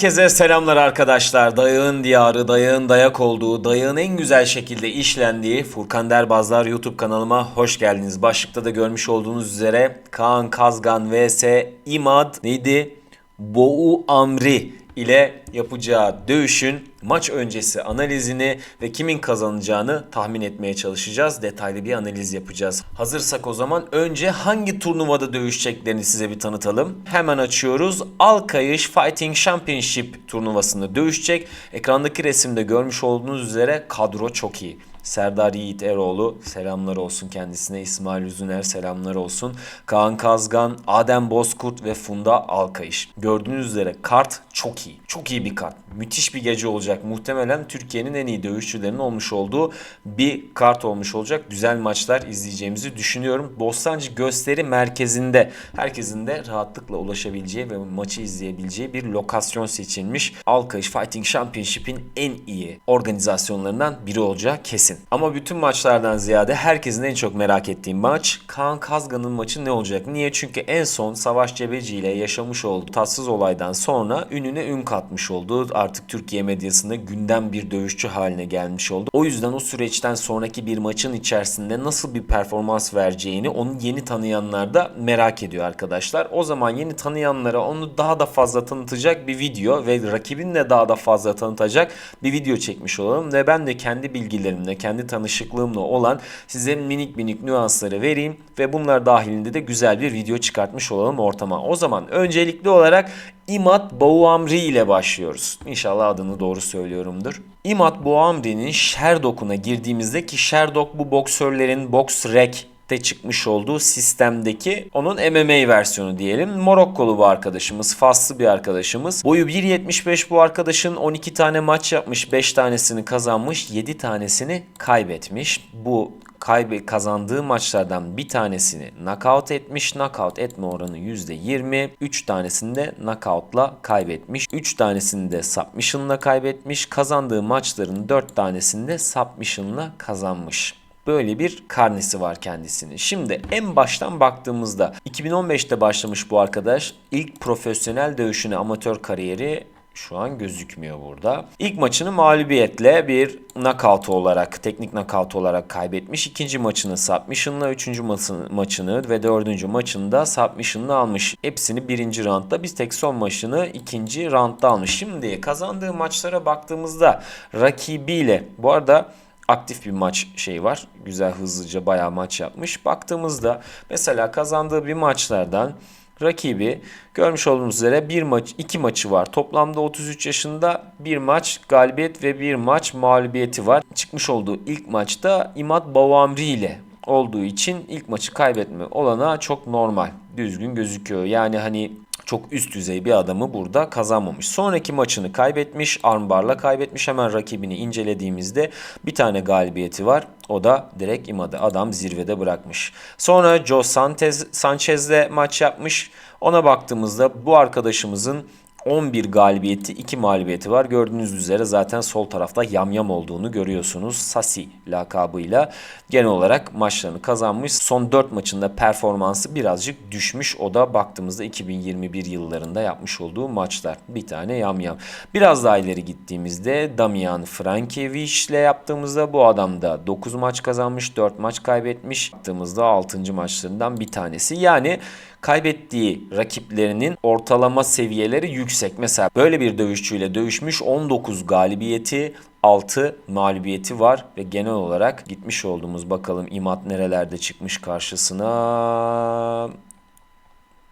Herkese selamlar arkadaşlar. Dayağın diyarı, dayağın dayak olduğu, dayağın en güzel şekilde işlendiği Furkan Derbazlar YouTube kanalıma hoş geldiniz. Başlıkta da görmüş olduğunuz üzere Kaan Kazgan vs İmad neydi? Boğu Amri ile yapacağı dövüşün maç öncesi analizini ve kimin kazanacağını tahmin etmeye çalışacağız. Detaylı bir analiz yapacağız. Hazırsak o zaman önce hangi turnuvada dövüşeceklerini size bir tanıtalım. Hemen açıyoruz. Alkayış Fighting Championship turnuvasında dövüşecek. Ekrandaki resimde görmüş olduğunuz üzere kadro çok iyi. Serdar Yiğit Eroğlu selamlar olsun kendisine. İsmail Üzüner selamlar olsun. Kaan Kazgan, Adem Bozkurt ve Funda Alkayış. Gördüğünüz üzere kart çok iyi. Çok iyi bir kart. Müthiş bir gece olacak. Muhtemelen Türkiye'nin en iyi dövüşçülerinin olmuş olduğu bir kart olmuş olacak. Güzel maçlar izleyeceğimizi düşünüyorum. Bostancı gösteri merkezinde herkesin de rahatlıkla ulaşabileceği ve maçı izleyebileceği bir lokasyon seçilmiş. Alkayış Fighting Championship'in en iyi organizasyonlarından biri olacağı kesin. Ama bütün maçlardan ziyade herkesin en çok merak ettiği maç Kaan Kazgan'ın maçı ne olacak? Niye? Çünkü en son Savaş Cebeci ile yaşamış olduğu tatsız olaydan sonra ününe ün katmış oldu. Artık Türkiye medyasında gündem bir dövüşçü haline gelmiş oldu. O yüzden o süreçten sonraki bir maçın içerisinde nasıl bir performans vereceğini onu yeni tanıyanlar da merak ediyor arkadaşlar. O zaman yeni tanıyanlara onu daha da fazla tanıtacak bir video ve rakibini de daha da fazla tanıtacak bir video çekmiş olalım ve ben de kendi bilgilerimle, kendi tanışıklığımla olan size minik minik nüansları vereyim ve bunlar dahilinde de güzel bir video çıkartmış olalım ortama. O zaman öncelikli olarak İmat Bouamri ile başlıyoruz. İnşallah adını doğru söylüyorumdur. İmat Bouamri'nin Sherdok'una girdiğimizde ki Sherdok bu boksörlerin boks rek 2014'te çıkmış olduğu sistemdeki onun MMA versiyonu diyelim. Morokkolu bu arkadaşımız, Faslı bir arkadaşımız. Boyu 1.75 bu arkadaşın 12 tane maç yapmış, 5 tanesini kazanmış, 7 tanesini kaybetmiş. Bu kaybe kazandığı maçlardan bir tanesini knockout etmiş. Knockout etme oranı %20. 3 tanesini de knockoutla kaybetmiş. 3 tanesini de submission'la kaybetmiş. Kazandığı maçların 4 tanesini de submission'la kazanmış. Böyle bir karnesi var kendisinin. Şimdi en baştan baktığımızda 2015'te başlamış bu arkadaş. İlk profesyonel dövüşüne amatör kariyeri şu an gözükmüyor burada. İlk maçını mağlubiyetle bir knockout olarak, teknik knockout olarak kaybetmiş. İkinci maçını submission'la, üçüncü maçını, ve dördüncü maçını da submission'la almış. Hepsini birinci roundda, bir tek son maçını ikinci roundda almış. Şimdi kazandığı maçlara baktığımızda rakibiyle, bu arada aktif bir maç şey var. Güzel hızlıca bayağı maç yapmış. Baktığımızda mesela kazandığı bir maçlardan rakibi görmüş olduğunuz üzere bir maç iki maçı var. Toplamda 33 yaşında bir maç galibiyet ve bir maç mağlubiyeti var. Çıkmış olduğu ilk maçta İmad Bavamri ile olduğu için ilk maçı kaybetme olana çok normal. Düzgün gözüküyor. Yani hani çok üst düzey bir adamı burada kazanmamış. Sonraki maçını kaybetmiş. Armbar'la kaybetmiş. Hemen rakibini incelediğimizde bir tane galibiyeti var. O da direkt imadı. Adam zirvede bırakmış. Sonra Joe Sanchez, Sanchez'le maç yapmış. Ona baktığımızda bu arkadaşımızın 11 galibiyeti 2 mağlubiyeti var. Gördüğünüz üzere zaten sol tarafta yamyam olduğunu görüyorsunuz. Sasi lakabıyla genel olarak maçlarını kazanmış. Son 4 maçında performansı birazcık düşmüş. O da baktığımızda 2021 yıllarında yapmış olduğu maçlar. Bir tane yamyam. Biraz daha ileri gittiğimizde Damian Frankiewicz ile yaptığımızda bu adam da 9 maç kazanmış, 4 maç kaybetmiş. Yaptığımızda 6. maçlarından bir tanesi. Yani kaybettiği rakiplerinin ortalama seviyeleri yüksek. Mesela böyle bir dövüşçüyle dövüşmüş 19 galibiyeti 6 mağlubiyeti var ve genel olarak gitmiş olduğumuz bakalım İmat nerelerde çıkmış karşısına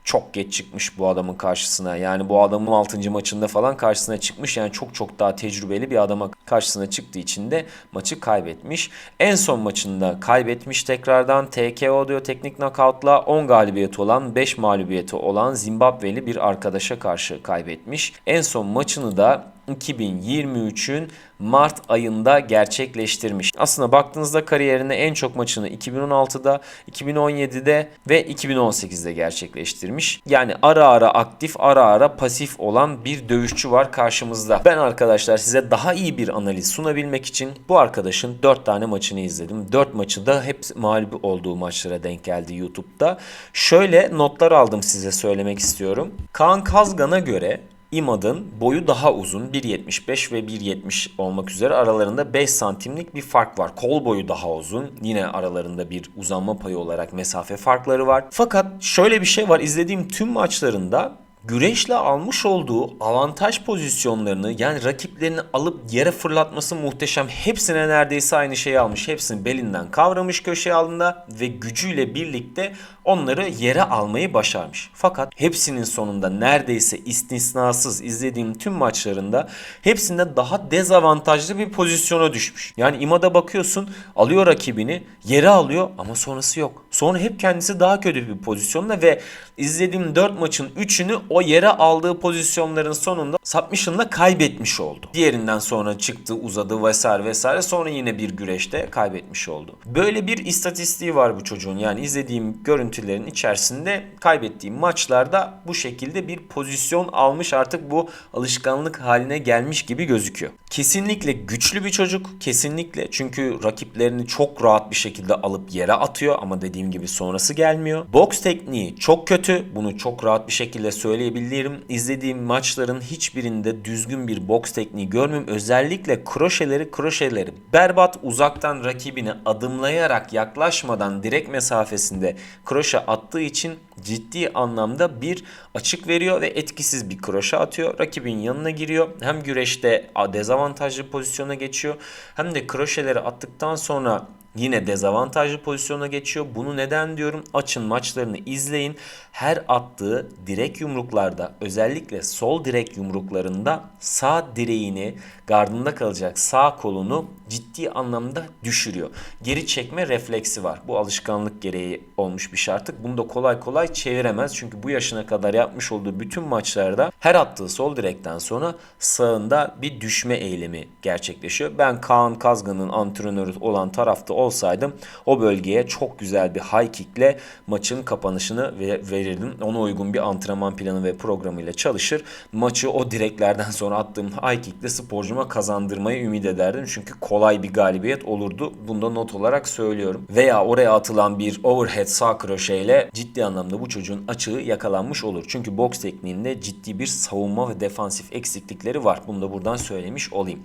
çok geç çıkmış bu adamın karşısına. Yani bu adamın 6. maçında falan karşısına çıkmış. Yani çok çok daha tecrübeli bir adama karşısına çıktığı için de maçı kaybetmiş. En son maçında kaybetmiş tekrardan TKO diyor teknik knockoutla 10 galibiyeti olan 5 mağlubiyeti olan Zimbabweli bir arkadaşa karşı kaybetmiş. En son maçını da 2023'ün Mart ayında gerçekleştirmiş. Aslında baktığınızda kariyerinde en çok maçını 2016'da, 2017'de ve 2018'de gerçekleştirmiş. Yani ara ara aktif, ara ara pasif olan bir dövüşçü var karşımızda. Ben arkadaşlar size daha iyi bir analiz sunabilmek için bu arkadaşın 4 tane maçını izledim. 4 maçı da hep mağlup olduğu maçlara denk geldi YouTube'da. Şöyle notlar aldım size söylemek istiyorum. Kaan Kazgan'a göre İmad'ın boyu daha uzun 1.75 ve 1.70 olmak üzere aralarında 5 santimlik bir fark var. Kol boyu daha uzun yine aralarında bir uzanma payı olarak mesafe farkları var. Fakat şöyle bir şey var izlediğim tüm maçlarında güreşle almış olduğu avantaj pozisyonlarını yani rakiplerini alıp yere fırlatması muhteşem. Hepsine neredeyse aynı şeyi almış. Hepsini belinden kavramış köşeye aldığında ve gücüyle birlikte onları yere almayı başarmış. Fakat hepsinin sonunda neredeyse istisnasız izlediğim tüm maçlarında hepsinde daha dezavantajlı bir pozisyona düşmüş. Yani imada bakıyorsun alıyor rakibini yere alıyor ama sonrası yok. Sonra hep kendisi daha kötü bir pozisyonda ve izlediğim 4 maçın 3'ünü o yere aldığı pozisyonların sonunda submission'la kaybetmiş oldu. Diğerinden sonra çıktı uzadı vesaire vesaire sonra yine bir güreşte kaybetmiş oldu. Böyle bir istatistiği var bu çocuğun yani izlediğim görüntülerin içerisinde kaybettiğim maçlarda bu şekilde bir pozisyon almış artık bu alışkanlık haline gelmiş gibi gözüküyor. Kesinlikle güçlü bir çocuk kesinlikle çünkü rakiplerini çok rahat bir şekilde alıp yere atıyor ama dediğim gibi sonrası gelmiyor. Boks tekniği çok kötü bunu çok rahat bir şekilde söyleyebilirim. İzlediğim maçların hiçbirinde düzgün bir boks tekniği görmüyorum. Özellikle kroşeleri kroşeleri berbat uzaktan rakibini adımlayarak yaklaşmadan direkt mesafesinde kroşe attığı için ciddi anlamda bir açık veriyor ve etkisiz bir kroşe atıyor. Rakibin yanına giriyor. Hem güreşte dezavantajlı pozisyona geçiyor hem de kroşeleri attıktan sonra yine dezavantajlı pozisyona geçiyor. Bunu neden diyorum? Açın maçlarını izleyin. Her attığı direk yumruklarda özellikle sol direk yumruklarında sağ direğini gardında kalacak sağ kolunu ciddi anlamda düşürüyor. Geri çekme refleksi var. Bu alışkanlık gereği olmuş bir şey artık. Bunu da kolay kolay çeviremez. Çünkü bu yaşına kadar yapmış olduğu bütün maçlarda her attığı sol direkten sonra sağında bir düşme eylemi gerçekleşiyor. Ben Kaan Kazgan'ın antrenörü olan tarafta olsaydım o bölgeye çok güzel bir high kickle maçın kapanışını verirdim. Ona uygun bir antrenman planı ve programıyla çalışır. Maçı o direklerden sonra attığım high kickle sporcuma kazandırmayı ümit ederdim. Çünkü kolay bir galibiyet olurdu. Bunda not olarak söylüyorum. Veya oraya atılan bir overhead sağ kroşeyle ciddi anlamda bu çocuğun açığı yakalanmış olur. Çünkü boks tekniğinde ciddi bir savunma ve defansif eksiklikleri var. Bunu da buradan söylemiş olayım.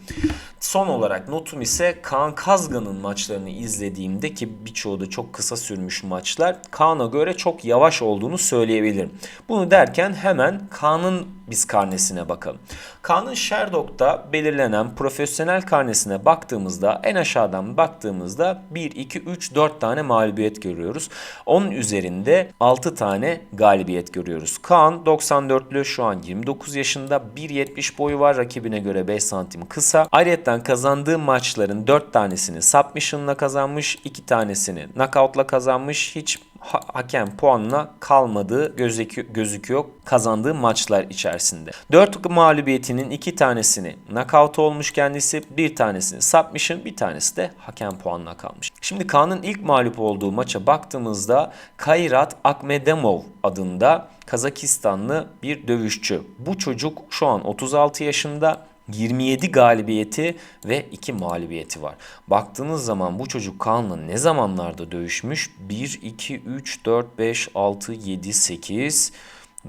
Son olarak notum ise Kaan Kazgan'ın maçlarını izlediğimde ki birçoğu da çok kısa sürmüş maçlar Kaan'a göre çok yavaş olduğunu söyleyebilirim. Bunu derken hemen Kaan'ın biz karnesine bakalım. Kaan'ın Sherdog'da belirlenen profesyonel karnesine baktığımızda en aşağıdan baktığımızda 1, 2, 3, 4 tane mağlubiyet görüyoruz. Onun üzerinde 6 tane galibiyet görüyoruz. Kaan 94'lü şu an 29 yaşında 1.70 boyu var rakibine göre 5 santim kısa. Ayrıca kazandığı maçların 4 tanesini submission'la kazanmış, 2 tanesini knockout'la kazanmış. Hiç ha- hakem puanına kalmadığı gözükü- gözüküyor kazandığı maçlar içerisinde. 4 mağlubiyetinin 2 tanesini knockout olmuş kendisi, bir tanesini submission, bir tanesi de hakem puanına kalmış. Şimdi Kaan'ın ilk mağlup olduğu maça baktığımızda Kayrat Akmedemov adında Kazakistanlı bir dövüşçü. Bu çocuk şu an 36 yaşında 27 galibiyeti ve 2 mağlubiyeti var. Baktığınız zaman bu çocuk Kaan'la ne zamanlarda dövüşmüş? 1, 2, 3, 4, 5, 6, 7, 8,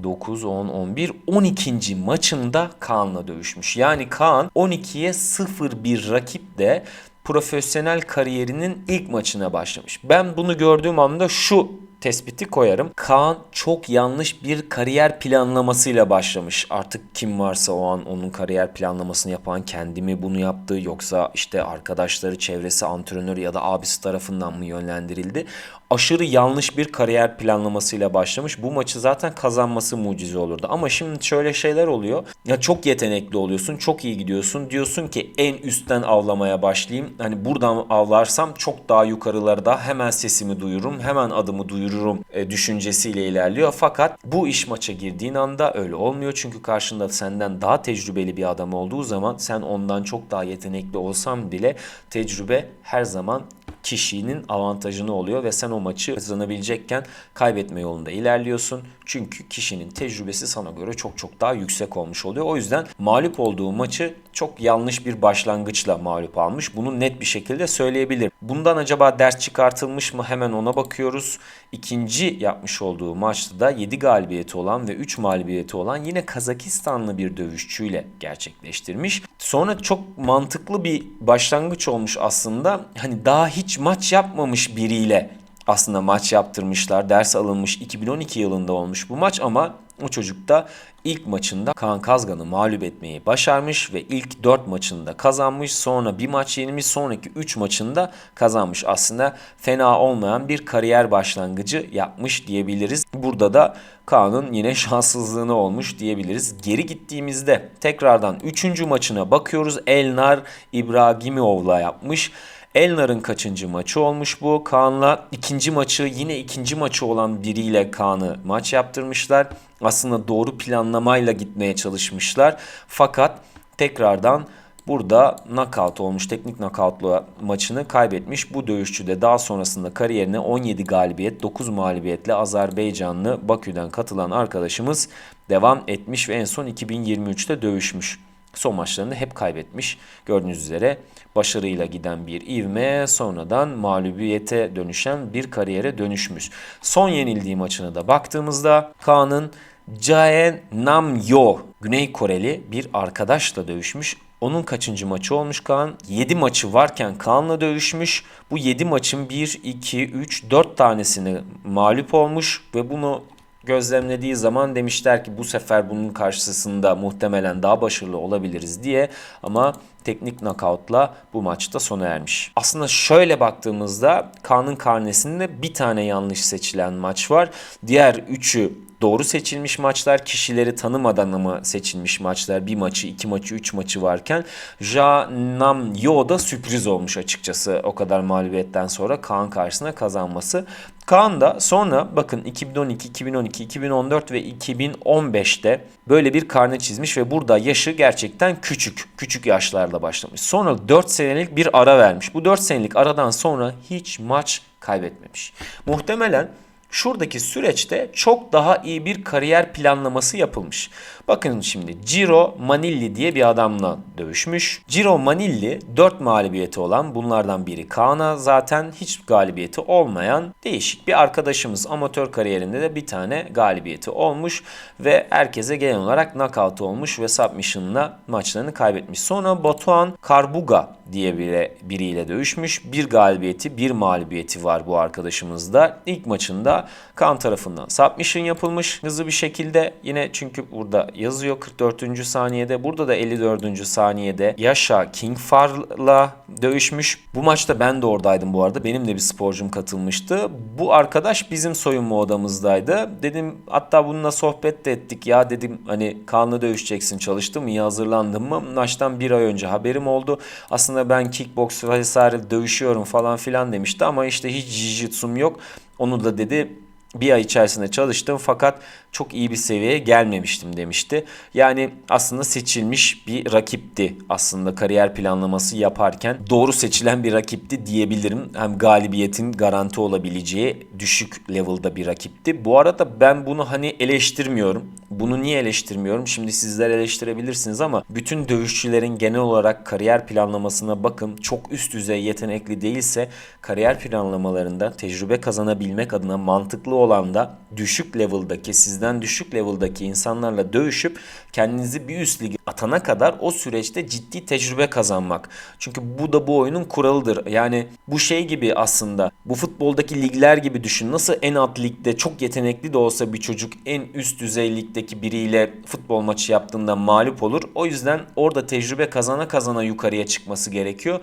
9, 10, 11, 12. maçında Kaan'la dövüşmüş. Yani Kaan 12'ye 0 bir rakiple profesyonel kariyerinin ilk maçına başlamış. Ben bunu gördüğüm anda şu tespiti koyarım. Kaan çok yanlış bir kariyer planlamasıyla başlamış. Artık kim varsa o an onun kariyer planlamasını yapan kendi mi bunu yaptı yoksa işte arkadaşları, çevresi, antrenörü ya da abisi tarafından mı yönlendirildi? Aşırı yanlış bir kariyer planlamasıyla başlamış. Bu maçı zaten kazanması mucize olurdu. Ama şimdi şöyle şeyler oluyor. Ya çok yetenekli oluyorsun, çok iyi gidiyorsun. Diyorsun ki en üstten avlamaya başlayayım. Hani buradan avlarsam çok daha yukarılarda hemen sesimi duyururum, hemen adımı duyururum düşürürüm e, düşüncesiyle ilerliyor. Fakat bu iş maça girdiğin anda öyle olmuyor. Çünkü karşında senden daha tecrübeli bir adam olduğu zaman sen ondan çok daha yetenekli olsan bile tecrübe her zaman kişinin avantajını oluyor ve sen o maçı kazanabilecekken kaybetme yolunda ilerliyorsun. Çünkü kişinin tecrübesi sana göre çok çok daha yüksek olmuş oluyor. O yüzden mağlup olduğu maçı çok yanlış bir başlangıçla mağlup almış. Bunu net bir şekilde söyleyebilir. Bundan acaba ders çıkartılmış mı? Hemen ona bakıyoruz. İkinci yapmış olduğu maçta da 7 galibiyeti olan ve 3 mağlubiyeti olan yine Kazakistanlı bir dövüşçüyle gerçekleştirmiş. Sonra çok mantıklı bir başlangıç olmuş aslında. Hani daha hiç maç yapmamış biriyle aslında maç yaptırmışlar. Ders alınmış 2012 yılında olmuş bu maç ama o çocuk da ilk maçında Kaan Kazgan'ı mağlup etmeyi başarmış ve ilk 4 maçında kazanmış. Sonra bir maç yenilmiş. Sonraki 3 maçında kazanmış. Aslında fena olmayan bir kariyer başlangıcı yapmış diyebiliriz. Burada da Kaan'ın yine şanssızlığını olmuş diyebiliriz. Geri gittiğimizde tekrardan 3. maçına bakıyoruz. Elnar İbragimov'la yapmış. Elnar'ın kaçıncı maçı olmuş bu? Kaan'la ikinci maçı yine ikinci maçı olan biriyle Kaan'ı maç yaptırmışlar. Aslında doğru planlamayla gitmeye çalışmışlar. Fakat tekrardan burada knockout olmuş. Teknik knockoutla maçını kaybetmiş. Bu dövüşçü de daha sonrasında kariyerine 17 galibiyet 9 mağlubiyetle Azerbaycanlı Bakü'den katılan arkadaşımız devam etmiş ve en son 2023'te dövüşmüş. Son maçlarını hep kaybetmiş. Gördüğünüz üzere başarıyla giden bir ivme sonradan mağlubiyete dönüşen bir kariyere dönüşmüş. Son yenildiği maçına da baktığımızda Kaan'ın Jae Nam Yo Güney Koreli bir arkadaşla dövüşmüş. Onun kaçıncı maçı olmuş Kaan? 7 maçı varken Kaan'la dövüşmüş. Bu 7 maçın 1, 2, 3, 4 tanesini mağlup olmuş ve bunu gözlemlediği zaman demişler ki bu sefer bunun karşısında muhtemelen daha başarılı olabiliriz diye ama teknik knockoutla bu maçta sona ermiş. Aslında şöyle baktığımızda Kaan'ın karnesinde bir tane yanlış seçilen maç var. Diğer üçü doğru seçilmiş maçlar kişileri tanımadan ama seçilmiş maçlar bir maçı iki maçı üç maçı varken Ja Nam Yo da sürpriz olmuş açıkçası o kadar mağlubiyetten sonra Kaan karşısına kazanması. Kaan da sonra bakın 2012, 2012, 2014 ve 2015'te böyle bir karne çizmiş ve burada yaşı gerçekten küçük. Küçük yaşlarda başlamış. Sonra 4 senelik bir ara vermiş. Bu 4 senelik aradan sonra hiç maç kaybetmemiş. Muhtemelen şuradaki süreçte çok daha iyi bir kariyer planlaması yapılmış. Bakın şimdi Ciro Manilli diye bir adamla dövüşmüş. Ciro Manilli 4 mağlubiyeti olan bunlardan biri Kaan'a zaten hiç galibiyeti olmayan değişik bir arkadaşımız. Amatör kariyerinde de bir tane galibiyeti olmuş ve herkese genel olarak knockout olmuş ve submission'la maçlarını kaybetmiş. Sonra Batuhan Karbuga diye biri, biriyle dövüşmüş. Bir galibiyeti, bir mağlubiyeti var bu arkadaşımızda. İlk maçında Kaan tarafından submission yapılmış hızlı bir şekilde. Yine çünkü burada yazıyor 44. saniyede. Burada da 54. saniyede Yaşa Kingfar'la dövüşmüş. Bu maçta ben de oradaydım bu arada. Benim de bir sporcum katılmıştı. Bu arkadaş bizim soyunma odamızdaydı. Dedim hatta bununla sohbet de ettik. Ya dedim hani Kaan'la dövüşeceksin çalıştım iyi hazırlandın mı? Maçtan bir ay önce haberim oldu. Aslında ben kickbox vesaire dövüşüyorum falan filan demişti ama işte hiç jiu-jitsu'm yok. Onu da dedi bir ay içerisinde çalıştım fakat çok iyi bir seviyeye gelmemiştim demişti. Yani aslında seçilmiş bir rakipti. Aslında kariyer planlaması yaparken doğru seçilen bir rakipti diyebilirim. Hem galibiyetin garanti olabileceği düşük level'da bir rakipti. Bu arada ben bunu hani eleştirmiyorum. Bunu niye eleştirmiyorum? Şimdi sizler eleştirebilirsiniz ama bütün dövüşçülerin genel olarak kariyer planlamasına bakın. Çok üst düzey yetenekli değilse kariyer planlamalarında tecrübe kazanabilmek adına mantıklı olan da düşük level'daki sizden düşük level'daki insanlarla dövüşüp kendinizi bir üst lige atana kadar o süreçte ciddi tecrübe kazanmak. Çünkü bu da bu oyunun kuralıdır. Yani bu şey gibi aslında bu futboldaki ligler gibi düşün. Nasıl en alt ligde çok yetenekli de olsa bir çocuk en üst düzey ligdeki biriyle futbol maçı yaptığında mağlup olur. O yüzden orada tecrübe kazana kazana yukarıya çıkması gerekiyor.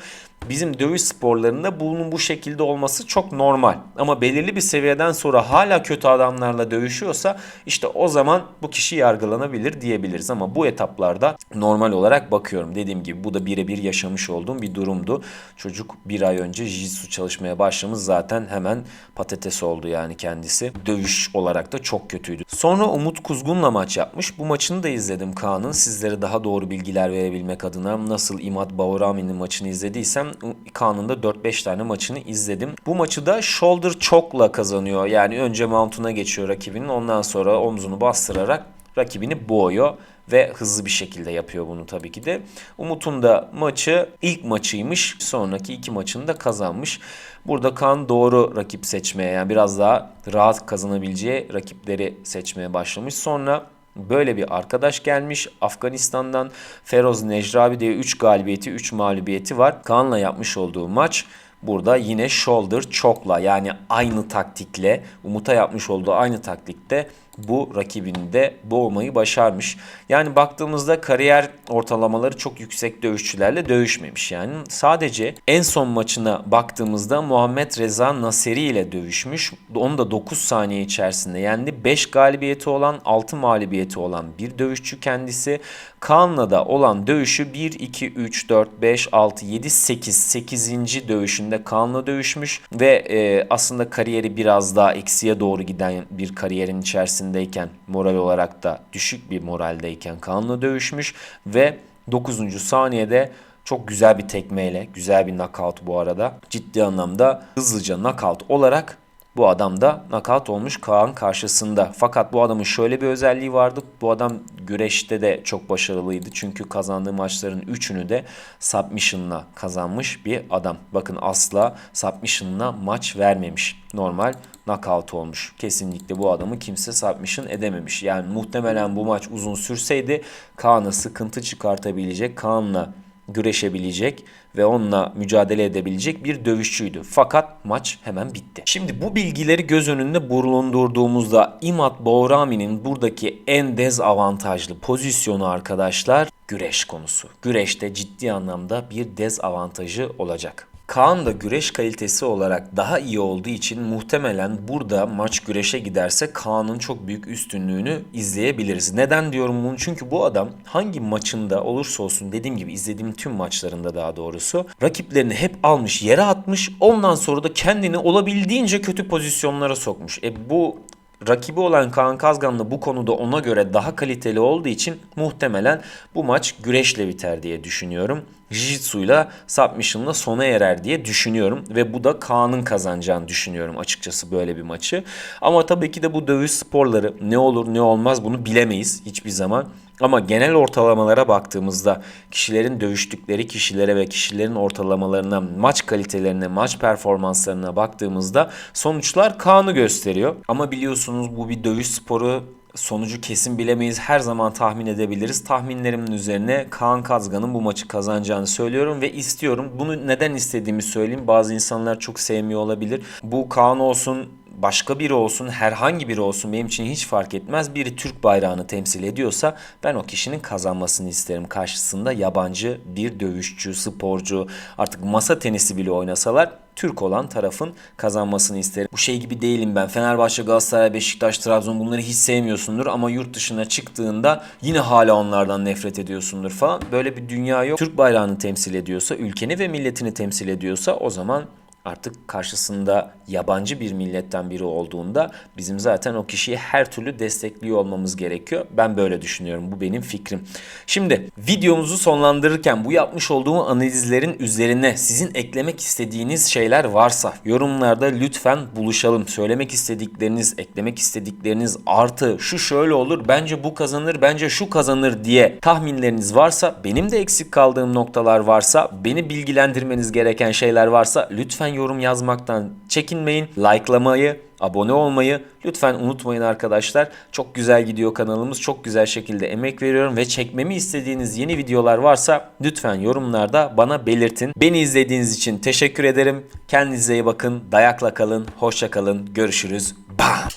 Bizim dövüş sporlarında bunun bu şekilde olması çok normal. Ama belirli bir seviyeden sonra hala kötü adamlar insanlarla dövüşüyorsa işte o zaman bu kişi yargılanabilir diyebiliriz ama bu etaplarda normal olarak bakıyorum. Dediğim gibi bu da birebir yaşamış olduğum bir durumdu. Çocuk bir ay önce jiu-jitsu çalışmaya başlamış zaten hemen patates oldu yani kendisi. Dövüş olarak da çok kötüydü. Sonra Umut Kuzgun'la maç yapmış. Bu maçını da izledim Kaan'ın. Sizlere daha doğru bilgiler verebilmek adına nasıl İmad Baurami'nin maçını izlediysem Kaan'ın da 4-5 tane maçını izledim. Bu maçı da shoulder choke'la kazanıyor. Yani önce mount'una geçiyor rakibinin ondan sonra omzunu bastırarak rakibini boğuyor ve hızlı bir şekilde yapıyor bunu tabii ki de. Umut'un da maçı ilk maçıymış. Sonraki iki maçını da kazanmış. Burada Kaan doğru rakip seçmeye yani biraz daha rahat kazanabileceği rakipleri seçmeye başlamış. Sonra Böyle bir arkadaş gelmiş Afganistan'dan Feroz Necrabi diye 3 galibiyeti 3 mağlubiyeti var. Kaan'la yapmış olduğu maç burada yine shoulder choke'la yani aynı taktikle Umut'a yapmış olduğu aynı taktikte bu rakibini de boğmayı başarmış. Yani baktığımızda kariyer ortalamaları çok yüksek dövüşçülerle dövüşmemiş yani. Sadece en son maçına baktığımızda Muhammed Reza Naseri ile dövüşmüş. Onu da 9 saniye içerisinde yendi. 5 galibiyeti olan 6 mağlubiyeti olan bir dövüşçü kendisi. Kaan'la da olan dövüşü 1, 2, 3, 4, 5, 6, 7, 8. 8. dövüşünde Kaan'la dövüşmüş ve e, aslında kariyeri biraz daha eksiye doğru giden bir kariyerin içerisindeyken moral olarak da düşük bir moraldeyken Kaan'la dövüşmüş ve 9. saniyede çok güzel bir tekmeyle, güzel bir knockout bu arada. Ciddi anlamda hızlıca knockout olarak bu adam da knockout olmuş Kaan karşısında. Fakat bu adamın şöyle bir özelliği vardı. Bu adam güreşte de çok başarılıydı. Çünkü kazandığı maçların 3'ünü de submission'la kazanmış bir adam. Bakın asla submission'la maç vermemiş. Normal knockout olmuş. Kesinlikle bu adamı kimse submission edememiş. Yani muhtemelen bu maç uzun sürseydi Kaan'a sıkıntı çıkartabilecek, Kaan'la güreşebilecek ve onunla mücadele edebilecek bir dövüşçüydü. Fakat maç hemen bitti. Şimdi bu bilgileri göz önünde bulundurduğumuzda Imad Bourami'nin buradaki en dezavantajlı pozisyonu arkadaşlar güreş konusu. Güreşte ciddi anlamda bir dezavantajı olacak. Kaan da güreş kalitesi olarak daha iyi olduğu için muhtemelen burada maç güreşe giderse Kaan'ın çok büyük üstünlüğünü izleyebiliriz. Neden diyorum bunu? Çünkü bu adam hangi maçında olursa olsun dediğim gibi izlediğim tüm maçlarında daha doğrusu rakiplerini hep almış yere atmış ondan sonra da kendini olabildiğince kötü pozisyonlara sokmuş. E bu rakibi olan Kaan Kazgan da bu konuda ona göre daha kaliteli olduğu için muhtemelen bu maç güreşle biter diye düşünüyorum. Jiu-Jitsu'yla submission'la sona erer diye düşünüyorum ve bu da Kaan'ın kazanacağını düşünüyorum açıkçası böyle bir maçı. Ama tabii ki de bu dövüş sporları ne olur ne olmaz bunu bilemeyiz hiçbir zaman. Ama genel ortalamalara baktığımızda kişilerin dövüştükleri kişilere ve kişilerin ortalamalarına, maç kalitelerine, maç performanslarına baktığımızda sonuçlar Kaan'ı gösteriyor. Ama biliyorsunuz bu bir dövüş sporu sonucu kesin bilemeyiz. Her zaman tahmin edebiliriz. Tahminlerimin üzerine Kaan Kazgan'ın bu maçı kazanacağını söylüyorum ve istiyorum. Bunu neden istediğimi söyleyeyim. Bazı insanlar çok sevmiyor olabilir. Bu Kaan olsun, başka biri olsun, herhangi biri olsun benim için hiç fark etmez. Biri Türk bayrağını temsil ediyorsa ben o kişinin kazanmasını isterim. Karşısında yabancı bir dövüşçü, sporcu, artık masa tenisi bile oynasalar Türk olan tarafın kazanmasını isterim. Bu şey gibi değilim ben. Fenerbahçe, Galatasaray, Beşiktaş, Trabzon bunları hiç sevmiyorsundur ama yurt dışına çıktığında yine hala onlardan nefret ediyorsundur falan. Böyle bir dünya yok. Türk bayrağını temsil ediyorsa, ülkeni ve milletini temsil ediyorsa o zaman artık karşısında yabancı bir milletten biri olduğunda bizim zaten o kişiyi her türlü destekliyor olmamız gerekiyor. Ben böyle düşünüyorum. Bu benim fikrim. Şimdi videomuzu sonlandırırken bu yapmış olduğum analizlerin üzerine sizin eklemek istediğiniz şeyler varsa yorumlarda lütfen buluşalım. Söylemek istedikleriniz, eklemek istedikleriniz artı şu şöyle olur, bence bu kazanır, bence şu kazanır diye tahminleriniz varsa, benim de eksik kaldığım noktalar varsa, beni bilgilendirmeniz gereken şeyler varsa lütfen yorum yazmaktan çekinmeyin. Like'lamayı, abone olmayı lütfen unutmayın arkadaşlar. Çok güzel gidiyor kanalımız. Çok güzel şekilde emek veriyorum ve çekmemi istediğiniz yeni videolar varsa lütfen yorumlarda bana belirtin. Beni izlediğiniz için teşekkür ederim. Kendinize iyi bakın. Dayakla kalın. Hoşça kalın. Görüşürüz. Bam.